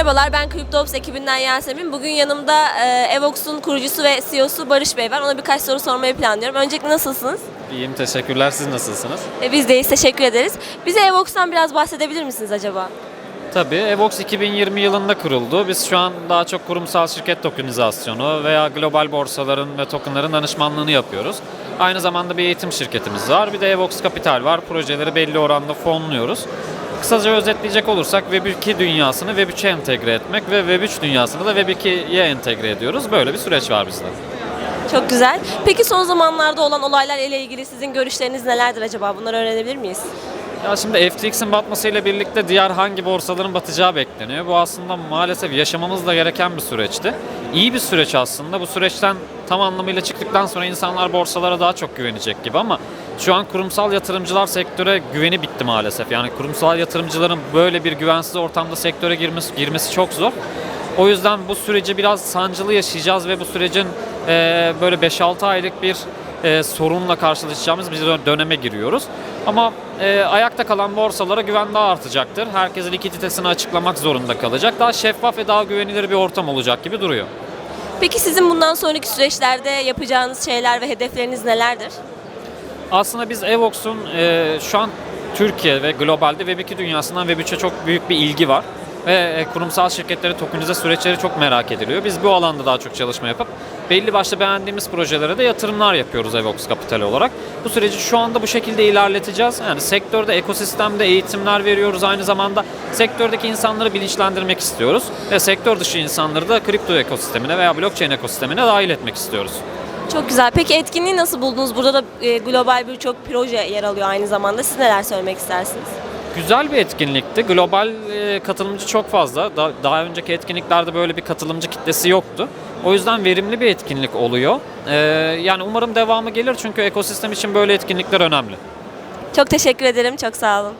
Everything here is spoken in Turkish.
Merhabalar ben CryptoOps ekibinden Yasemin. Bugün yanımda e, Evox'un kurucusu ve CEO'su Barış Bey var. Ona birkaç soru sormayı planlıyorum. Öncelikle nasılsınız? İyiyim, teşekkürler. Siz nasılsınız? E, biz deyiz, teşekkür ederiz. Bize Evox'tan biraz bahsedebilir misiniz acaba? Tabii, Evox 2020 yılında kuruldu. Biz şu an daha çok kurumsal şirket tokenizasyonu veya global borsaların ve tokenların danışmanlığını yapıyoruz. Aynı zamanda bir eğitim şirketimiz var. Bir de Evox Capital var. Projeleri belli oranda fonluyoruz. Kısaca özetleyecek olursak Web2 dünyasını Web3'e entegre etmek ve Web3 dünyasını da Web2'ye entegre ediyoruz. Böyle bir süreç var bizde. Çok güzel. Peki son zamanlarda olan olaylar ile ilgili sizin görüşleriniz nelerdir acaba? Bunları öğrenebilir miyiz? Ya şimdi FTX'in batmasıyla birlikte diğer hangi borsaların batacağı bekleniyor. Bu aslında maalesef yaşamamız da gereken bir süreçti. İyi bir süreç aslında. Bu süreçten tam anlamıyla çıktıktan sonra insanlar borsalara daha çok güvenecek gibi ama şu an kurumsal yatırımcılar sektöre güveni bitti maalesef. Yani kurumsal yatırımcıların böyle bir güvensiz ortamda sektöre girmesi, girmesi çok zor. O yüzden bu süreci biraz sancılı yaşayacağız ve bu sürecin eee, böyle 5-6 aylık bir eee, sorunla karşılaşacağımız bir dö- döneme giriyoruz. Ama eee, ayakta kalan borsalara güven daha artacaktır. Herkesin likiditesini açıklamak zorunda kalacak. Daha şeffaf ve daha güvenilir bir ortam olacak gibi duruyor. Peki sizin bundan sonraki süreçlerde yapacağınız şeyler ve hedefleriniz nelerdir? Aslında biz Evox'un eee, şu an Türkiye ve globalde Web2 dünyasından Web3'e çok büyük bir ilgi var. Ve e, kurumsal şirketleri tokenize süreçleri çok merak ediliyor. Biz bu alanda daha çok çalışma yapıp belli başlı beğendiğimiz projelere de yatırımlar yapıyoruz Evox Capital olarak. Bu süreci şu anda bu şekilde ilerleteceğiz. Yani sektörde, ekosistemde eğitimler veriyoruz. Aynı zamanda sektördeki insanları bilinçlendirmek istiyoruz. Ve sektör dışı insanları da kripto ekosistemine veya blockchain ekosistemine dahil etmek istiyoruz. Çok güzel. Peki etkinliği nasıl buldunuz? Burada da e, global birçok proje yer alıyor aynı zamanda. Siz neler söylemek istersiniz? Güzel bir etkinlikti. Global e, katılımcı çok fazla. Da- daha önceki etkinliklerde böyle bir katılımcı kitlesi yoktu. O yüzden verimli bir etkinlik oluyor. E, yani umarım devamı gelir çünkü ekosistem için böyle etkinlikler önemli. Çok teşekkür ederim. Çok sağ olun.